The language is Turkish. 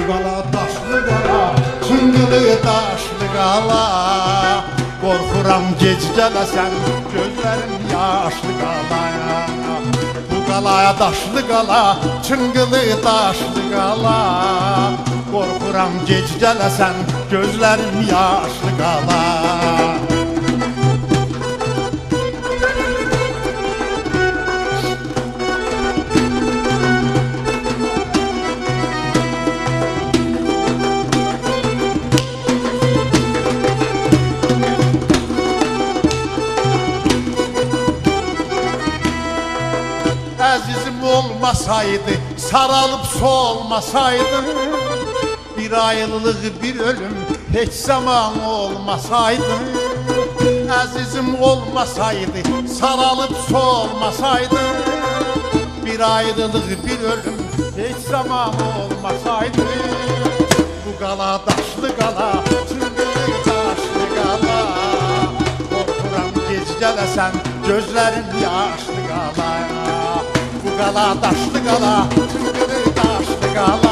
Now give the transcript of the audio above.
Bu qala daşlı qala, çıngılı daşlı qala Qorxuram gec gələsən, gözlərim yaşlı qalaya Bu qalaya daşlı qala, çıngılı daşlı qala Qorxuram gec gələsən, gözlərim yaşlı qala Əzizim olmasaydı, saralıp solmasaydı Bir ayrılık, bir ölüm hiç zaman olmasaydı Əzizim olmasaydı, saralıp solmasaydı Bir ayrılık, bir ölüm hiç zaman olmasaydı Bu qala daşlı qala, çıngılı daşlı qala Qorxuram gec gələsən, gözlərim yaşlı qala Daşlı qala, çıngılı daşlı qala